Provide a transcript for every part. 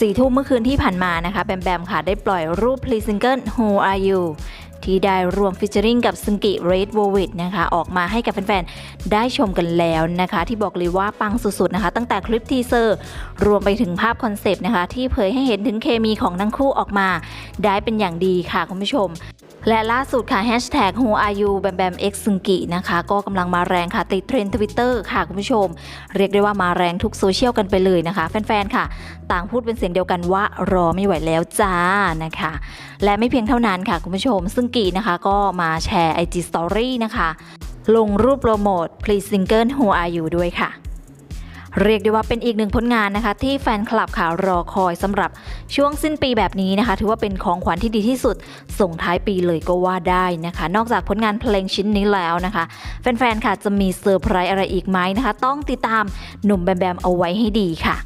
สี่ทุ่มเมื่อคืนที่ผ่านมานะคะแบมแบมค่ะได้ปล่อยรูปพรีซิงเกิล Who Are You ที่ได้รวมฟิชเชอริงกับซึงกิเรดโววิดนะคะออกมาให้กับแฟนๆ ได้ชมกันแล้วนะคะ ที่บอกเลยว่าปังสุดๆนะคะ ตั้งแต่คลิปทีเซอร์ รวมไปถึงภาพคอนเซปต์นะคะ ที่เผยให้เห็นถึงเคมีของทั้งคู่ออกมา ได้เป็นอย่างดีค่ะคุณผู้ชม และล่าสุดค่ะ Hashtag Who Are You แบมแบม X ซึงกินะคะ ก็กำลังมาแรงค่ะ ติดเทรนด์ทวิตเตอร์ค่ะคุณผู้ชม เรียกได้ว่ามาแรงทุกโซเชียลกันไปเลยนะคะ แฟนๆ ค่ะ ต่างพูดเป็นเสียงเดียวกันว่ารอไม่ไหวแล้วจ้านะคะ และไม่เพียงเท่านั้นค่ะคุณผู้ชม ซึ่งกีนะคะก็มาแชร์ IG Story นะคะ ลงรูปโปรโมท Please Single Who Are You ด้วยค่ะ เรียกได้ว่าเป็นอีกหนึ่งผลงานนะคะ ที่แฟนคลับค่ะรอคอยสำหรับช่วงสิ้นปีแบบนี้นะคะ ถือว่าเป็นของขวัญที่ดีที่สุด ส่งท้ายปีเลยก็ว่าได้นะคะ นอกจากผลงานเพลงชิ้นนี้แล้วนะคะ แฟนๆค่ะจะมีเซอร์ไพรส์อะไรอีกไหมนะคะ ต้องติดตามหนุ่มแบมแบมเอาไว้ให้ดีค่ะ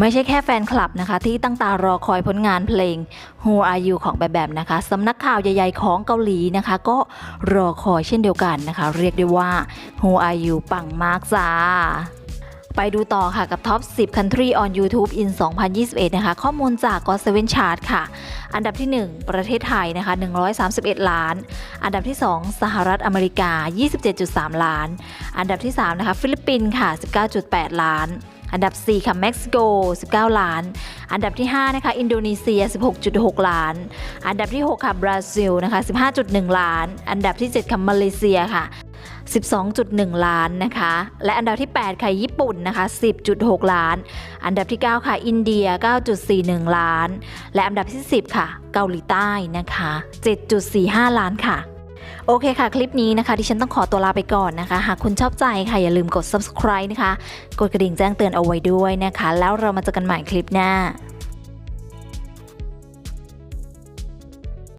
ไม่ใช่แค่แฟนคลับนะคะ ที่ตั้งตารอคอยผลงานเพลง Who Are You ของแบมแบมนะคะสำนักข่าวใหญ่ๆของเกาหลีนะคะ ก็รอคอยเช่นเดียวกันนะคะ เรียกได้ว่า Who Are You ปังมากจ้า ไปดูต่อค่ะกับ Top 10 Country on YouTube in 2021 นะคะ ข้อมูลจาก God 7 Chart ค่ะ อันดับที่ 1 ประเทศไทยนะคะ 131 ล้าน อันดับที่ 2 สหรัฐอเมริกา 27.3 ล้าน อันดับที่ 3 นะคะ ฟิลิปปินส์ค่ะ 19.8 ล้าน อันดับ 4 ค่ะเม็กซิโก 19 ล้าน อันดับที่ 5 นะคะ อินโดนีเซีย 16.6 ล้าน อันดับที่ 6 ค่ะ บราซิล นะคะ 15.1 ล้าน อันดับที่ 7 ค่ะ มาเลเซียค่ะ 12.1 ล้านนะคะ และอันดับที่ 8 ค่ะ ญี่ปุ่นนะคะ 10.6 ล้าน อันดับที่ 9 ค่ะ อินเดีย 9.41 ล้าน และอันดับที่ 10 ค่ะ เกาหลีใต้นะคะ 7.45 ล้านค่ะโอเคค่ะ คลิปนี้นะคะที่ฉันต้องขอตัวลาไปก่อนนะคะ หากคุณชอบใจค่ะ อย่าลืมกด subscribe นะคะ กดกระดิ่งแจ้งเตือนเอาไว้ด้วยนะคะ แล้วเรามาเจอกันใหม่คลิปหน้า